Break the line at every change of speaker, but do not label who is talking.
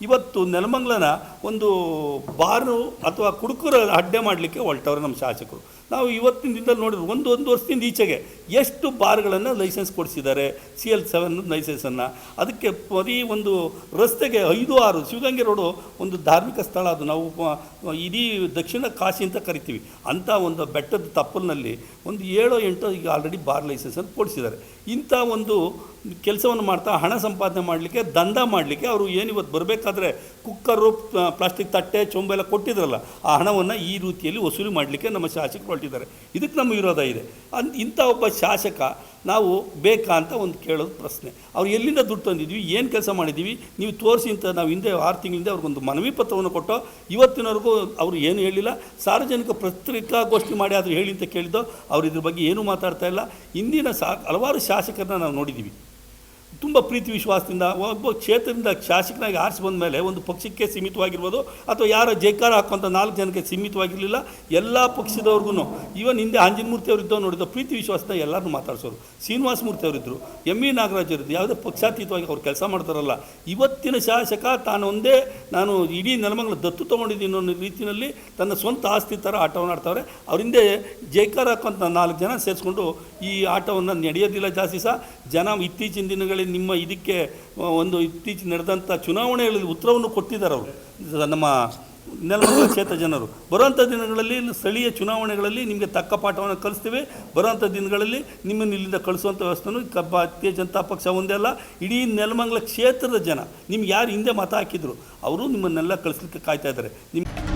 ಇವತ್ತು ನೆಲಮಂಗಲನ ಒಂದು ಬಾರು ಅಥವಾ ಕುಡುಕರ ಅಡ್ಡೆ ಮಾಡಲಿಕ್ಕೆ ಹೊರಟವ್ರೆ ನಮ್ಮ ಶಾಸಕರು. ನಾವು ಇವತ್ತಿನ ದಿನದಲ್ಲಿ ನೋಡಿದ್ರು, ಒಂದು ಒಂದು ವರ್ಷದಿಂದ ಈಚೆಗೆ ಎಷ್ಟು ಬಾರ್ಗಳನ್ನು ಲೈಸೆನ್ಸ್ ಕೊಡಿಸಿದ್ದಾರೆ ಸಿ ಎಲ್ ಸೆವೆನ್ ಲೈಸೆನ್ಸನ್ನು ಅದಕ್ಕೆ ಬರೀ ಒಂದು ರಸ್ತೆಗೆ ಐದು ಆರು, ಶಿವಗಂಗೆ ರೋಡು ಒಂದು ಧಾರ್ಮಿಕ ಸ್ಥಳ ಅದು. ನಾವು ಇಡೀ ದಕ್ಷಿಣ ಕಾಶಿ ಅಂತ ಕರಿತೀವಿ. ಅಂಥ ಒಂದು ಬೆಟ್ಟದ ತಪ್ಪಲಿನಲ್ಲಿ ಒಂದು ಏಳೋ ಎಂಟು ಈಗ ಆಲ್ರೆಡಿ ಬಾರ್ ಲೈಸೆನ್ಸನ್ನು ಕೊಡಿಸಿದ್ದಾರೆ. ಇಂಥ ಒಂದು ಕೆಲಸವನ್ನು ಮಾಡ್ತಾ ಹಣ ಸಂಪಾದನೆ ಮಾಡಲಿಕ್ಕೆ, ದಂಧ ಮಾಡಲಿಕ್ಕೆ ಅವರು ಏನು ಇವತ್ತು ಬರಬೇಕಾದ್ರೆ ಕುಕ್ಕರು ಪ್ಲಾಸ್ಟಿಕ್ ತಟ್ಟೆ ಚೊಂಬೆಲ್ಲ ಕೊಟ್ಟಿದ್ರಲ್ಲ, ಆ ಹಣವನ್ನು ಈ ರೀತಿಯಲ್ಲಿ ವಸೂಲಿ ಮಾಡಲಿಕ್ಕೆ ನಮ್ಮ ಶಾಸಕರು ಹೊರಟಿದ್ದಾರೆ. ಇದಕ್ಕೆ ನಮ್ಮ ವಿರೋಧ ಇದೆ. ಅನ್, ಇಂಥ ಒಬ್ಬ ಶಾಸಕ, ನಾವು ಬೇಕಾ ಅಂತ ಒಂದು ಕೇಳೋದು ಪ್ರಶ್ನೆ. ಅವ್ರು ಎಲ್ಲಿಂದ ದುಡ್ಡು ತಂದಿದ್ವಿ, ಏನು ಕೆಲಸ ಮಾಡಿದ್ದೀವಿ, ನೀವು ತೋರಿಸಿ ಅಂತ ನಾವು ಹಿಂದೆ ಆರು ತಿಂಗಳಿಂದ ಅವ್ರಿಗೊಂದು ಮನವಿ ಪತ್ರವನ್ನು ಕೊಟ್ಟೋ, ಇವತ್ತಿನವರೆಗೂ ಅವರು ಏನು ಹೇಳಿಲ್ಲ. ಸಾರ್ವಜನಿಕ ಪತ್ರಿಕಾಗೋಷ್ಠಿ ಮಾಡಿ ಆದರೂ ಹೇಳಿ ಅಂತ ಕೇಳಿದ್ದೋ, ಅವ್ರು ಇದ್ರ ಬಗ್ಗೆ ಏನೂ ಮಾತಾಡ್ತಾ ಇಲ್ಲ. ಇಂದಿನ ಸಾ, ಹಲವಾರು ಶಾಸಕರನ್ನ ನಾವು ನೋಡಿದ್ದೀವಿ. ತುಂಬ ಪ್ರೀತಿ ವಿಶ್ವಾಸದಿಂದ ಒಬ್ಬ ಕ್ಷೇತ್ರದಿಂದ ಶಾಸಕನಾಗಿ ಆರಿಸಿ ಬಂದ ಮೇಲೆ ಒಂದು ಪಕ್ಷಕ್ಕೆ ಸೀಮಿತವಾಗಿರ್ಬೋದು ಅಥವಾ ಯಾರೋ ಜೈಕಾರ ಹಾಕುವಂಥ ನಾಲ್ಕು ಜನಕ್ಕೆ ಸೀಮಿತವಾಗಿರಲಿಲ್ಲ, ಎಲ್ಲ ಪಕ್ಷದವ್ರಿಗೂ ಈವನ್ ಹಿಂದೆ ಆಂಜನಮೂರ್ತಿ ಅವರಿದ್ದೋ ನೋಡಿದ್ದು ಪ್ರೀತಿ ವಿಶ್ವಾಸದಿಂದ ಎಲ್ಲರನ್ನೂ ಮಾತಾಡಿಸೋರು. ಶ್ರೀನಿವಾಸ ಮೂರ್ತಿ ಅವರಿದ್ದರು ಎಂ ಇ ನಾಗರಾಜ್ ಅವರಿದ್ದು ಯಾವುದೇ ಪಕ್ಷಾತೀತವಾಗಿ ಅವ್ರು ಕೆಲಸ ಮಾಡ್ತಾರಲ್ಲ, ಇವತ್ತಿನ ಶಾಸಕ ತಾನೊಂದೇ ನಾನು ಇಡೀ ನೆಲಮಂಗಲ ದತ್ತು ತೊಗೊಂಡಿದ್ದೀನಿ ಅನ್ನೋ ರೀತಿಯಲ್ಲಿ ತನ್ನ ಸ್ವಂತ ಆಸ್ತಿ ಥರ ಆಟವನ್ನು ಆಡ್ತಾವ್ರೆ ಅವರಿಂದೇ ಜೈಕಾರ ಹಾಕುವಂಥ ನಾಲ್ಕು ಜನ ಸೇರಿಸ್ಕೊಂಡು ಈ ಆಟವನ್ನು ನಡೆಯೋದಿಲ್ಲ ಜಾಸ್ತಿ ಸಹ. ಜನ ಇತ್ತೀಚಿನ ದಿನಗಳಲ್ಲಿ ನಿಮ್ಮ ಇದಕ್ಕೆ ಒಂದು ಇತ್ತೀಚೆಗೆ ನಡೆದಂಥ ಚುನಾವಣೆಗಳಲ್ಲಿ ಉತ್ತರವನ್ನು ಕೊಟ್ಟಿದ್ದಾರೆ ಅವರು. ನಮ್ಮ ನೆಲಮಂಗಲ ಕ್ಷೇತ್ರ ಜನರು. ಬರುವಂಥ ದಿನಗಳಲ್ಲಿ ಸ್ಥಳೀಯ ಚುನಾವಣೆಗಳಲ್ಲಿ ನಿಮಗೆ ತಕ್ಕ ಪಾಠವನ್ನು ಕಲಿಸ್ತೇವೆ. ಬರುವಂಥ ದಿನಗಳಲ್ಲಿ ನಿಮ್ಮನ್ನು ಇಲ್ಲಿಂದ ಕಳಿಸುವಂಥ ವ್ಯವಸ್ಥೆನು ಭಾರತೀಯ ಜನತಾ ಪಕ್ಷ ಒಂದೇ ಅಲ್ಲ, ಇಡೀ ನೆಲಮಂಗಲ ಕ್ಷೇತ್ರದ ಜನ, ನಿಮ್ಗೆ ಯಾರು ಹಿಂದೆ ಮತ ಹಾಕಿದ್ರು, ಅವರು ನಿಮ್ಮನ್ನೆಲ್ಲ ಕಳಿಸ್ಲಿಕ್ಕೆ ಕಾಯ್ತಾ ಇದ್ದಾರೆ. ನಿಮ್ಮ